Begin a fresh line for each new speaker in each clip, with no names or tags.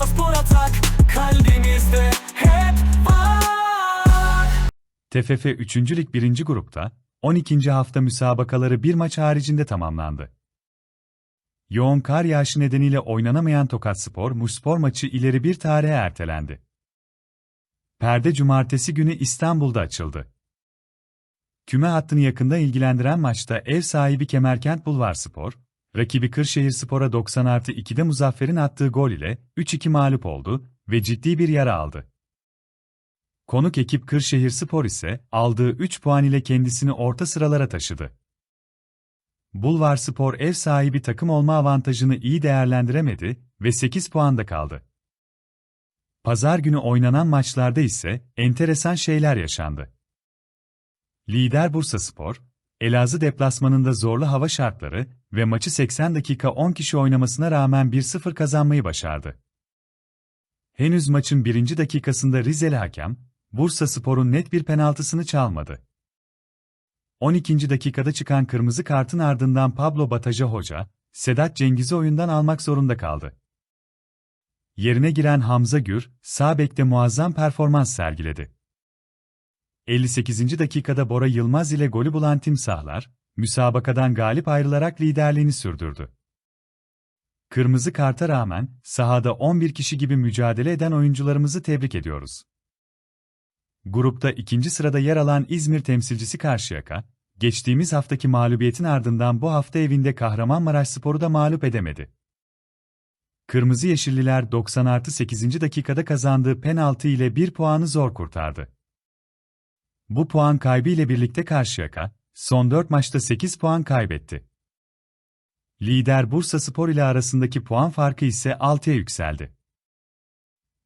Spor Atak kalbimizde hep var.
TFF 3. Lig 1. grupta 12. hafta müsabakaları bir maç haricinde tamamlandı. Yoğun kar yağışı nedeniyle oynanamayan Tokatspor Muşspor maçı ileri bir tarihe ertelendi. Perde cumartesi günü İstanbul'da açıldı. Küme hattını yakında ilgilendiren maçta ev sahibi Kemerkent Bulvarspor, rakibi Kırşehirspor'a 90 artı 2'de Muzaffer'in attığı gol ile 3-2 mağlup oldu ve ciddi bir yara aldı. Konuk ekip Kırşehirspor ise aldığı 3 puan ile kendisini orta sıralara taşıdı. Bulvarspor ev sahibi takım olma avantajını iyi değerlendiremedi ve 8 puanda kaldı. Pazar günü oynanan maçlarda ise enteresan şeyler yaşandı. Lider Bursaspor, Elazığ deplasmanında zorlu hava şartları ve maçı 80 dakika 10 kişi oynamasına rağmen 1-0 kazanmayı başardı. Henüz maçın birinci dakikasında Rizeli hakem, Bursaspor'un net bir penaltısını çalmadı. 12. dakikada çıkan kırmızı kartın ardından Pablo Bataja Hoca, Sedat Cengiz'i oyundan almak zorunda kaldı. Yerine giren Hamza Gür, sağ bekte muazzam performans sergiledi. 58. dakikada Bora Yılmaz ile golü bulan Timsahlar, müsabakadan galip ayrılarak liderliğini sürdürdü. Kırmızı karta rağmen sahada 11 kişi gibi mücadele eden oyuncularımızı tebrik ediyoruz. Grupta ikinci sırada yer alan İzmir temsilcisi Karşıyaka, geçtiğimiz haftaki mağlubiyetin ardından bu hafta evinde Kahramanmaraş Sporu da mağlup edemedi. Kırmızı Yeşilliler 90 artı 8. dakikada kazandığı penaltı ile bir puanı zor kurtardı. Bu puan kaybı ile birlikte Karşıyaka, son 4 maçta 8 puan kaybetti. Lider Bursa Spor ile arasındaki puan farkı ise 6'ya yükseldi.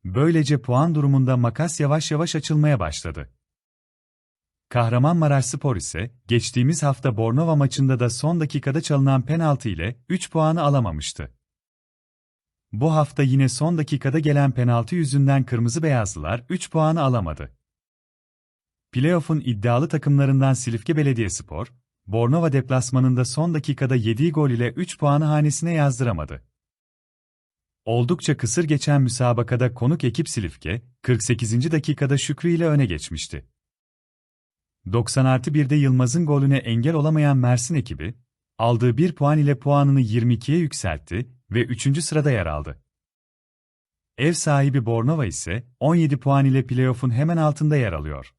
Böylece puan durumunda makas yavaş yavaş açılmaya başladı. Kahramanmaraş Spor ise, geçtiğimiz hafta Bornova maçında da son dakikada çalınan penaltı ile 3 puanı alamamıştı. Bu hafta yine son dakikada gelen penaltı yüzünden Kırmızı Beyazlılar 3 puanı alamadı. Playoff'un iddialı takımlarından Silifke Belediyespor, Bornova deplasmanında son dakikada yediği gol ile 3 puanı hanesine yazdıramadı. Oldukça kısır geçen müsabakada konuk ekip Silifke, 48. dakikada Şükrü ile öne geçmişti. 90 artı 1'de Yılmaz'ın golüne engel olamayan Mersin ekibi, aldığı 1 puan ile puanını 22'ye yükseltti ve 3. sırada yer aldı. Ev sahibi Bornova ise 17 puan ile playoff'un hemen altında yer alıyor.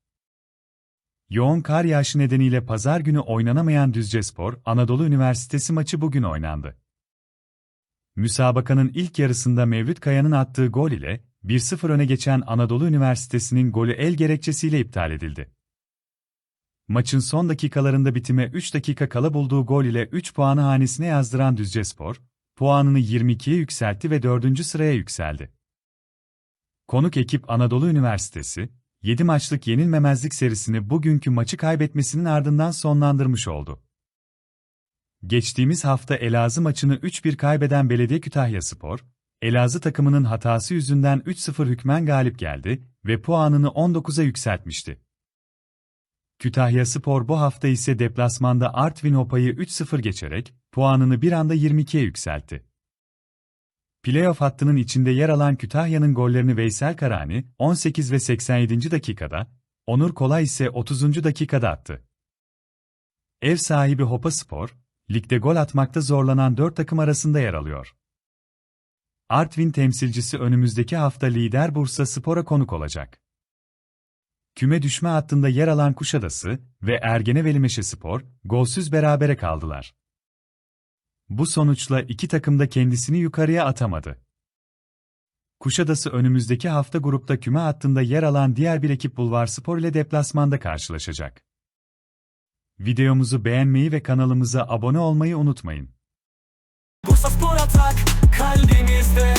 Yoğun kar yağışı nedeniyle pazar günü oynanamayan Düzcespor, Anadolu Üniversitesi maçı bugün oynandı. Müsabakanın ilk yarısında Mevlüt Kaya'nın attığı gol ile 1-0 öne geçen Anadolu Üniversitesi'nin golü el gerekçesiyle iptal edildi. Maçın son dakikalarında bitime 3 dakika kala bulduğu gol ile 3 puanı hanesine yazdıran Düzcespor, puanını 22'ye yükseltti ve 4. sıraya yükseldi. Konuk ekip Anadolu Üniversitesi, 7 maçlık yenilmemezlik serisini bugünkü maçı kaybetmesinin ardından sonlandırmış oldu. Geçtiğimiz hafta Elazığ maçını 3-1 kaybeden Belediye Kütahyaspor, Elazığ takımının hatası yüzünden 3-0 hükmen galip geldi ve puanını 19'a yükseltmişti. Kütahyaspor bu hafta ise deplasmanda Artvin Hopa'yı 3-0 geçerek puanını bir anda 22'ye yükseltti. Playoff hattının içinde yer alan Kütahya'nın gollerini Veysel Karani, 18 ve 87. dakikada, Onur Kolay ise 30. dakikada attı. Ev sahibi Hopa Spor, ligde gol atmakta zorlanan 4 takım arasında yer alıyor. Artvin temsilcisi önümüzdeki hafta lider Bursa Spor'a konuk olacak. Küme düşme hattında yer alan Kuşadası ve Ergeneveli Spor, golsüz berabere kaldılar. Bu sonuçla iki takım da kendisini yukarıya atamadı. Kuşadası önümüzdeki hafta grupta küme hattında yer alan diğer bir ekip Bulvarspor ile deplasmanda karşılaşacak. Videomuzu beğenmeyi ve kanalımıza abone olmayı unutmayın.
Bursa Spor Atak kalbimizde